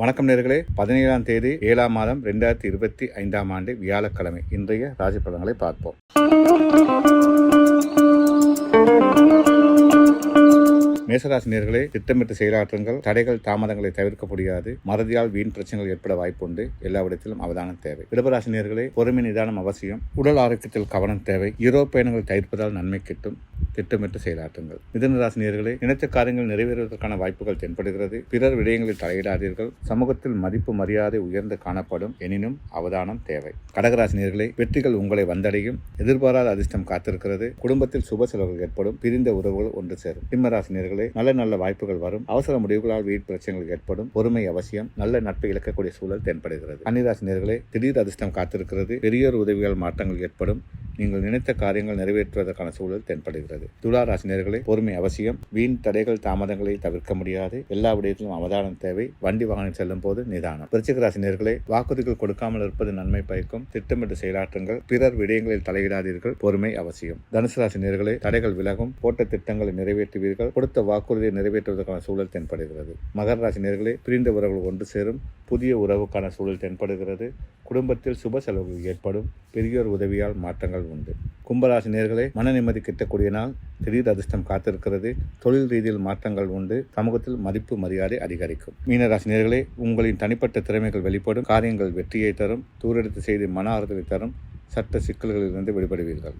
வணக்கம் நேர்களே. பதினேழாம் தேதி ஏழாம் மாதம் ரெண்டாயிரத்தி இருபத்தி ஐந்தாம் ஆண்டு வியாழக்கிழமை. இன்றைய ராசி பலன்களை பார்ப்போம். மேசராசினியர்களே திட்டமிட்டு செயலாற்றுங்கள். தடைகள் தாமதங்களை தவிர்க்க முடியாது. மறதியால் வீண் பிரச்சனைகள் ஏற்பட வாய்ப்புண்டு. எல்லாவிடத்திலும் அவதானம் தேவை. இடபராசினியர்களே பொறுமை நிதானம் அவசியம். உடல் ஆரோக்கியத்தில் கவனம் தேவை. யூரோப் பயணங்கள் தவிர்ப்பதால் நன்மை கிட்டும். திட்டமிட்டு செயலாற்றுங்கள். மிதனராசினியர்களே நினைத்த காரியங்கள் நிறைவேறுவதற்கான வாய்ப்புகள் தென்படுகிறது. பிறர் விடயங்களில் தலையிடாதீர்கள். சமூகத்தில் மதிப்பு மரியாதை உயர்ந்து காணப்படும். எனினும் அவதானம் தேவை. கடகராசினியர்களே வெற்றிகள் உங்களை வந்தடையும். எதிர்பாராத அதிர்ஷ்டம் காத்திருக்கிறது. குடும்பத்தில் சுப செலவுகள் ஏற்படும். பிரிந்த உறவுகள் ஒன்று சேரும். சிம்மராசினியர்களே நல்ல நல்ல வாய்ப்புகள் வரும். அவசர முடிவுகளால் வீட்டு பிரச்சனைகள் ஏற்படும். பொறுமை அவசியம். நல்ல நட்பை இழக்கக்கூடிய சூழல் தென்படுகிறது. கன்னிராசினியர்களே திடீர் அதிர்ஷ்டம் காத்திருக்கிறது. பெரியோர் உதவிகள் மாற்றங்கள் ஏற்படும். நீங்கள் நினைத்த காரியங்கள் நிறைவேற்றுவதற்கான சூழல் தென்படுகிறது. துலா ராசினியர்களே பொறுமை அவசியம். வீண் தடைகள் தாமதங்களை தவிர்க்க முடியாது. எல்லா விடயத்திலும் அவதானம் தேவை. வண்டி வாகனம் செல்லும் போது நிதானம். விருச்சிக ராசினியர்களே வாக்குறுதிகள் கொடுக்காமல் இருப்பது நன்மை பயக்கும். திட்டமிட்டு செயலாற்றுங்கள். பிறர் விடயங்களில் தலையிடாதீர்கள். பொறுமை அவசியம். தனுசு ராசினியர்களே தடைகள் விலகும். போட்ட திட்டங்களை நிறைவேற்றுவீர்கள். கொடுத்த வாக்குறுதியை நிறைவேற்றுவதற்கான சூழல் தென்படுகிறது. மகர ராசினியர்களே பிரிந்த உறவுகள் ஒன்று சேரும். புதிய உறவுக்கான சூழல் தென்படுகிறது. குடும்பத்தில் சுப செலவுகள் ஏற்படும். பெரியோர் உதவியால் மாற்றங்கள் உண்டு. கும்பராசி நேர்களை மன நிம்மதி கிட்டக்கூடிய நாள் திடீர் அதிர்ஷ்டம் காத்திருக்கிறது. தொழில் ரீதியில் மாற்றங்கள் உண்டு. சமூகத்தில் மதிப்பு மரியாதை அதிகரிக்கும். மீனராசி நேர்களே உங்களின் தனிப்பட்ட திறமைகள் வெளிப்படும். காரியங்கள் வெற்றியை தரும். தூரெடுத்து செய்து மன ஆறுதலை தரும். சட்ட சிக்கல்களிலிருந்து விடுபடுவீர்கள்.